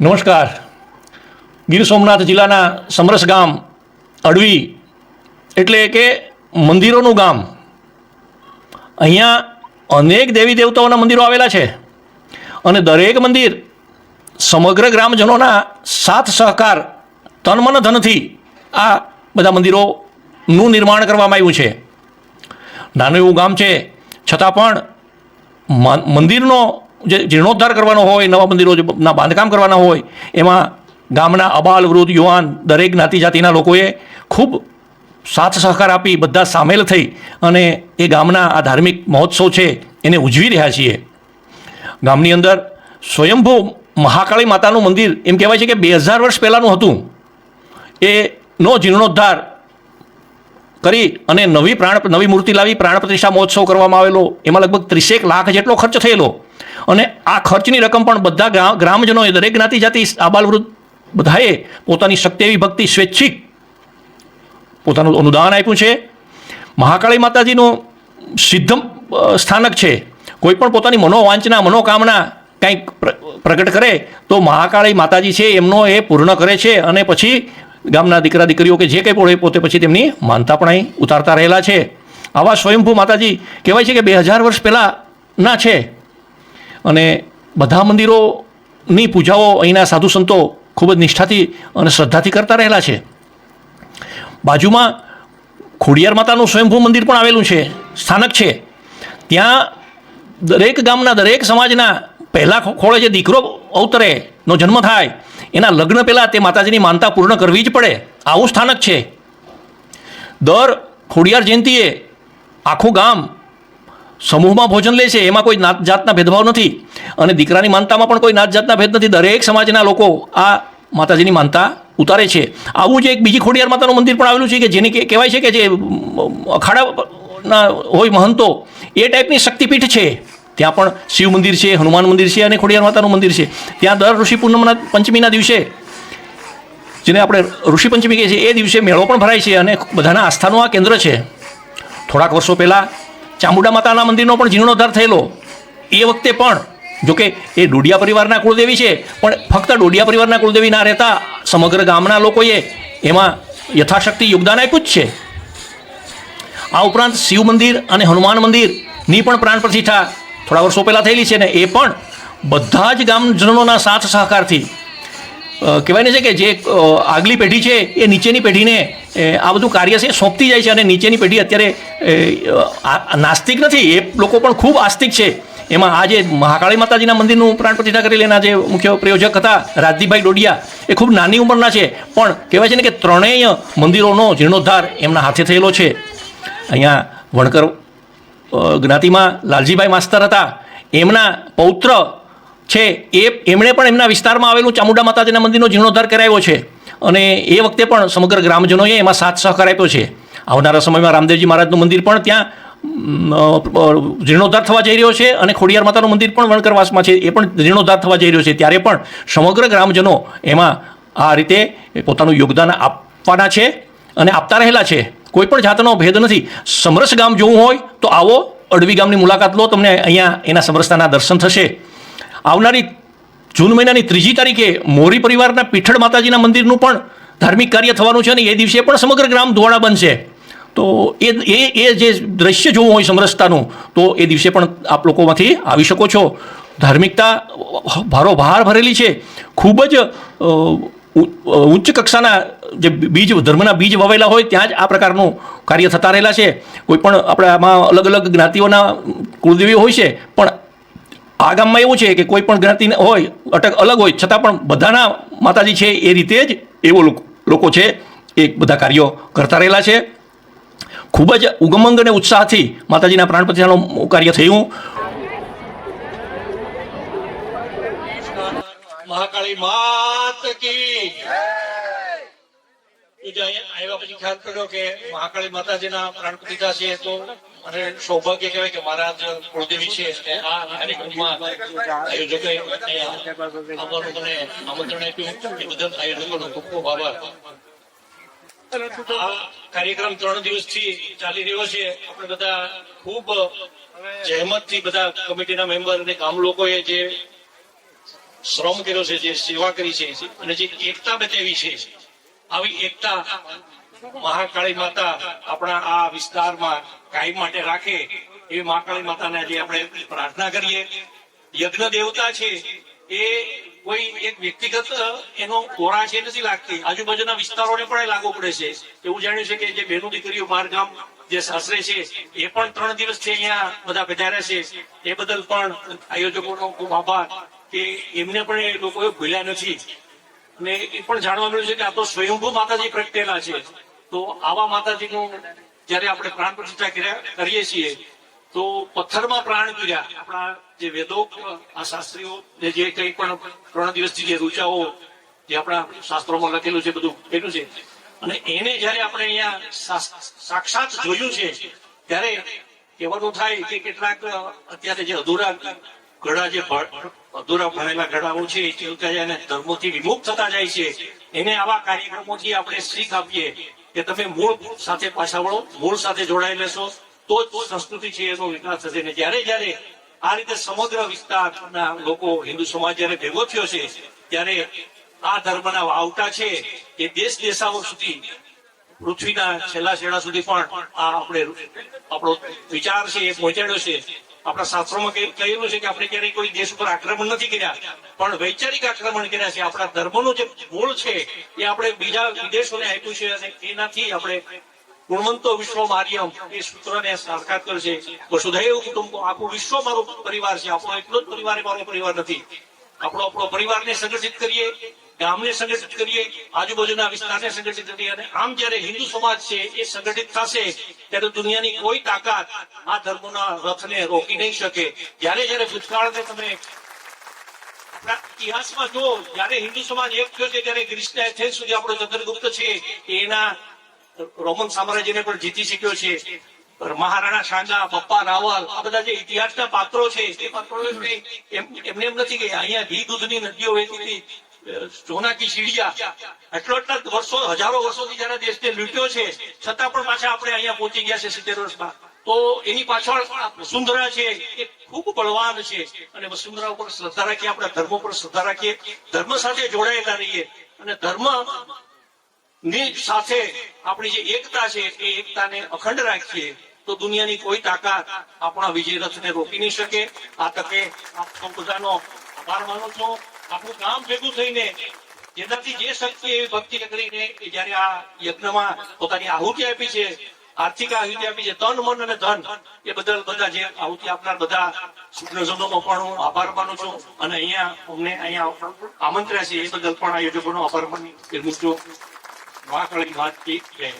નમસ્કાર. ગીર સોમનાથ જિલ્લાના સમરસ ગામ અડવી એટલે કે મંદિરોનું ગામ. અહીંયા અનેક દેવી દેવતાઓના મંદિરો આવેલા છે અને દરેક મંદિર સમગ્ર ગ્રામજનોના સાથ સહકાર તન મન ધનથી આ બધા મંદિરોનું નિર્માણ કરવામાં આવ્યું છે. નાનું એવું ગામ છે. છતાં પણ મંદિરનો જે જીર્ણોદ્ધાર કરવાનો હોય, નવા મંદિરો ના બાંધકામ કરવાના હોય, એમાં ગામના અબાલ, વૃદ્ધ, યુવાન, દરેક જ્ઞાતિ જાતિના લોકોએ ખૂબ સાથ સહકાર આપી બધા સામેલ થઈ અને એ ગામના આ ધાર્મિક મહોત્સવ છે એને ઉજવી રહ્યા છીએ. ગામની અંદર સ્વયંભૂ મહાકાળી માતાનું મંદિર એમ કહેવાય છે કે બે હજાર વર્ષ પહેલાંનું હતું. એનો જીર્ણોદ્ધાર કરી અને નવી પ્રાણ, નવી મૂર્તિ લાવી પ્રાણ પ્રતિષ્ઠા મહોત્સવ કરવામાં આવેલો. એમાં લગભગ ત્રીસેક લાખ જેટલો ખર્ચ થયેલો. અને આ ખર્ચની રકમ પણ બધા ગ્રા- ગ્રામજનોએ દરેક જ્ઞાતિ જાતિ આબાલવૃદ્ધ બધાએ પોતાની શક્તિ એવી ભક્તિ સ્વૈચ્છિક પોતાનું અનુદાન આપ્યું છે. મહાકાળી માતાજીનું સિદ્ધ સ્થાનક છે. કોઈ પણ પોતાની મનોવાંચના, મનોકામના કંઈક પ્રગટ કરે તો મહાકાળી માતાજી છે એમનો એ પૂર્ણ કરે છે અને પછી ગામના દીકરા દીકરીઓ કે જે કંઈ હોય પોતે પછી તેમની માનતા પણ અહીં ઉતારતા રહેલા છે. આવા સ્વયંભૂ માતાજી કહેવાય છે કે બે હજાર વર્ષ પહેલાંના છે. અને બધા મંદિરોની પૂજાઓ અહીંના સાધુ સંતો ખૂબ જ નિષ્ઠાથી અને શ્રદ્ધાથી કરતા રહેલા છે. બાજુમાં ખોડિયાર માતાનું સ્વયંભૂ મંદિર પણ આવેલું છે, સ્થાનક છે. ત્યાં દરેક ગામના દરેક સમાજના પહેલા ખોળે જે દીકરો અવતરે નો જન્મ થાય, એના લગ્ન પહેલાં તે માતાજીની માનતા પૂર્ણ કરવી જ પડે. આવું સ્થાનક છે. દર ખોડિયાર જયંતિએ આખું ગામ સમૂહમાં ભોજન લે છે, એમાં કોઈ નાત જાતના ભેદભાવ નથી. અને દીકરાની માનતામાં પણ કોઈ નાત જાતના ભેદ નથી. દરેક સમાજના લોકો આ માતાજીની માનતા ઉતારે છે. આવું જ એક બીજી ખોડિયાર માતાનું મંદિર પણ આવેલું છે કે જેની કહેવાય છે કે જે અખાડાના હોય મહંતો, એ ટાઈપની શક્તિપીઠ છે. ત્યાં પણ શિવ મંદિર છે, હનુમાન મંદિર છે અને ખોડિયાર માતાનું મંદિર છે. ત્યાં દર ઋષિ પૂર્ણિમાના, પંચમીના દિવસે, જેને આપણે ઋષિ પંચમી કહીએ છીએ, એ દિવસે મેળો પણ ભરાય છે અને બધાના આસ્થાનું આ કેન્દ્ર છે. થોડાક વર્ષો પહેલાં ચામુંડા માતાના મંદિરનો પણ જીર્ણોદ્ધાર થયેલો. એ વખતે પણ, જોકે એ ડોડિયા પરિવારના કુળદેવી છે, પણ ફક્ત ડોડિયા પરિવારના કુળદેવી ના રહેતા સમગ્ર ગામના લોકોએ એમાં યથાશક્તિ યોગદાન આપ્યું જ છે. આ ઉપરાંત શિવ મંદિર અને હનુમાન મંદિરની પણ પ્રાણ પ્રતિષ્ઠા થોડા વર્ષો પહેલાં થયેલી છે ને એ પણ બધા જ ગામજનોના સાથ સહકારથી કહેવાય ને છે કે જે આગલી પેઢી છે, એ નીચેની પેઢીને આ બધું કાર્ય છે સોંપતી જાય છે અને નીચેની પેઢી અત્યારે નાસ્તિક નથી, એ લોકો પણ ખૂબ આસ્તિક છે. એમાં આ જે મહાકાળી માતાજીના મંદિરનું પ્રાણ પ્રતિષ્ઠા કરેલી એના જે મુખ્ય પ્રયોજક હતા, રાજદીપભાઈ ડોડિયા, એ ખૂબ નાની ઉંમરના છે. પણ કહેવાય છે ને કે ત્રણેય મંદિરોનો જીર્ણોદ્ધાર એમના હાથે થયેલો છે. અહીંયા વણકર જ્ઞાતિમાં લાલજીભાઈ માસ્તર હતા. એમના પૌત્ર છે, એ એમણે પણ એમના વિસ્તારમાં આવેલું ચામુંડા માતાજીના મંદિરનો જીર્ણોદ્ધાર કરાવ્યો છે. અને એ વખતે પણ સમગ્ર ગ્રામજનોએ એમાં સાથ સહકાર આપ્યો છે. આવનારા સમયમાં રામદેવજી મહારાજનું મંદિર પણ ત્યાં જીર્ણોદ્ધાર થવા જઈ રહ્યો છે અને ખોડિયાર માતાનું મંદિર પણ વણકરવાસમાં છે, એ પણ જીર્ણોદ્ધાર થવા જઈ રહ્યો છે. ત્યારે પણ સમગ્ર ગ્રામજનો એમાં આ રીતે પોતાનું યોગદાન આપવાના છે અને આપતા રહેલા છે. કોઈ પણ જાતનો ભેદ નથી. સમરસ ગામ જોવું હોય તો આવો અડવી ગામની મુલાકાત લો, તમને અહીંયા એના સમરસતાના દર્શન થશે. આવનારી જૂન મહિનાની ત્રીજી તારીખે મોરી પરિવારના પીઠળ માતાજીના મંદિરનું પણ ધાર્મિક કાર્ય થવાનું છે અને એ દિવસે પણ સમગ્ર ગ્રામ ધોળા બનશે. તો એ એ એ જે દ્રશ્ય જોવું હોય સમરસતાનું, તો એ દિવસે પણ આપ લોકોમાંથી આવી શકો છો. ધાર્મિકતા ભારો ભાર ભરેલી છે. ખૂબ જ ઉચ્ચ કક્ષાના જે બીજ, ધર્મના બીજ વવેલા હોય ત્યાં જ આ પ્રકારનું કાર્ય થતા રહેલા છે. કોઈ પણ આપણે આમાં અલગ અલગ જ્ઞાતિઓના કુળદેવીઓ હોય છે, પણ આ ગામમાં એવું છે કે કોઈ પણ જ્ઞાતિ હોય, અટક અલગ હોય, છતાં પણ બધાના માતાજી છે એ રીતે જ એવો લોકો લોકો છે એ બધા કાર્યો કરતા રહેલા છે. ખૂબ જ ઉગમંગ અને ઉત્સાહથી માતાજીના પ્રાણ પ્રતિષ્ઠાનું કાર્ય થયું. મહાકાળી માત કી આવ્યા પછી ખ્યાલ કર્યો કે મહાકાળી માતાજીના પ્રાણ પ્રતિષ્ઠા છે તો અને સૌભાગ્ય કહેવાય કે મારા કુળદેવી છે. આ કાર્યક્રમમાં આમંત્રણ આપ્યું. એ બદલ આયોજકોનો ખૂબ ખૂબ આભાર. આ કાર્યક્રમ ત્રણ દિવસથી ચાલી રહ્યો છે. આપણે બધા ખૂબ જહેમતથી બધા કમિટીના મેમ્બર અને ગામ લોકોએ જે શ્રમ કર્યો છે, જે સેવા કરી છે, અને જે એકતા બતાવી છે આવી એકતા મહાકાળી માતા આપણા આ વિસ્તારમાં કાયમ માટે રાખે એવી મહાકાળી માતાને આજે આપણે પ્રાર્થના કરીએ. યજ્ઞ દેવતા છે એ કોઈ એક વ્યક્તિગત એનો કોરા છે નથી લાગતી. આજુબાજુના વિસ્તારોને પણ લાગુ પડે છે. એવું જાણ્યું છે કે જે બહેનો દીકરીઓ બાર ગામ જે સાસરે છે, એ પણ ત્રણ દિવસથી અહીંયા બધા પધાર્યા છે. એ બદલ પણ આયોજકોનો ખૂબ આભાર કે એમને પણ એ લોકોએ ભૂલ્યા નથી. ને એ પણ જાણવા મળ્યું છે કે આ તો સ્વયંભૂ માતાજી પ્રગટેલા છે. તો આવા માતાજીનું જયારે આપણે પ્રાણ પ્રતિષ્ઠા કરીએ છીએ, તો પથ્થરમાં પ્રાણ કર્યા. આપણા જે વેદો, આ શાસ્ત્રીઓ, ને જે કઈ પણ ત્રણ દિવસથી જે રૂચાઓ જે આપણા શાસ્ત્રોમાં લખેલું છે, બધું એટલું છે. અને એને જયારે આપણે અહીંયા સાક્ષાત જોયું છે, ત્યારે કહેવાનું થાય કે કેટલાક અત્યારે જે અધૂરા ઘડા જે અધૂરા ભણેલા ઘડાઓ છે, એ ચિલકાયા અને ધર્મોથી વિમુખ થતા જાય છે. એને આવા કાર્યક્રમોથી આપણે શીખ આપીએ કે તમે મૂળ સાથે પાછા વળો, મૂળ સાથે જોડાઈ લેશો તો જ સંસ્કૃતિ છે, એનો વિકાસ થશે. ને જ્યારે જ્યારે આ રીતે સમગ્ર વિસ્તારના લોકો હિન્દુ સમાજ જયારે ભેગો થયો છે, ત્યારે આ ધર્મના વાવટા છે એ દેશ દેશાઓ સુધી, પૃથ્વીના છેલ્લા છેડા સુધી પણ આ આપણે આપણો વિચાર છે, એ પહોંચાડ્યો છે. આપણા શાસ્ત્રોમાં કહેલું છે કે આપણે ક્યારેય કોઈ દેશ ઉપર આક્રમણ નથી કર્યા, પણ વૈચારિક આક્રમણ કર્યા છે. આપણા ધર્મનું જે મૂળ છે, એ આપણે બીજા વિદેશોને આપ્યું છે એનાથી આપણે ગુણવંતો વિશ્વ માર્યમ એ સૂત્રને સાક્ષાત કરશે વસુધૈવ કુટુંબ, આખું વિશ્વ મારો પરિવાર છે. આપણો એટલો જ પરિવાર મારો પરિવાર નથી. આપણો આપણો પરિવારને સંગઠિત કરીએ ગામને સંગઠિત કરીએ, આજુબાજુના વિસ્તારને સંગઠિત કરીએ અને આમ જયારે હિન્દુ સમાજ છે એ સંગઠિત થશે, ત્યારે દુનિયાની કોઈ તાકાત આ ધર્મના રથને રોકી નહીં શકે. જયારે જયારે ભૂતકાળને તમે ઇતિહાસમાં જો જયારે હિન્દુ સમાજ એક થયો છે, ત્યારે ગ્રીસના એથેન્સ સુધી આપણો ચંદ્રગુપ્ત છે એના રોમન સામ્રાજ્યને પણ જીતી શક્યો છે. મહારાણા સાંગા બપ્પા રાવલ, આ બધા જે ઇતિહાસના પાત્રો છે, એ પાત્રો એમને એમ નથી કે અહીંયા ઘી દૂધની નદીઓ વહેતી હતી. સોનાકી સીડિયા. એટલો એટલા વર્ષો, હજારો વર્ષોથી જયારે દેશને લૂંટ્યો છે, છતાં પણ પાછા આપણે અહીંયા પહોંચી ગયા છે સિત્તેર વર્ષમાં તો એની પાછળ વસુંધરા છે, એ ખૂબ બળવાન છે. અને વસુંધરા ઉપર શ્રદ્ધા રાખીએ, આપણા ધર્મ ઉપર શ્રદ્ધા રાખીએ, ધર્મ સાથે જોડાયેલા રહીએ. અને ધર્મની સાથે આપણી જે એકતા છે, એ એકતાને અખંડ રાખીએ, તો દુનિયાની કોઈ તાકાત આપણા વિજય રથને રોકી નહીં શકે. આ તકે આપ સૌ બધાનો આભાર માનું છું. આપણું કામ ભેગું થઈને જેનાથી જે શક્તિ એવી ભક્તિ કરીને જયારે આ યજ્ઞમાં પોતાની આહુતિ આપી છે, આર્થિક આહુતિ આપી છે તન મન અને ધન, એ બદલ બધા જે આહુતિ આપનાર બધા સુજનજનોનો પણ હું આભાર માનું છું. અને અહીંયા અમને અહીંયા આમંત્ર્યા છે, એ બદલ પણ આયોજકોનો આભાર માની. છું વાત માતની જય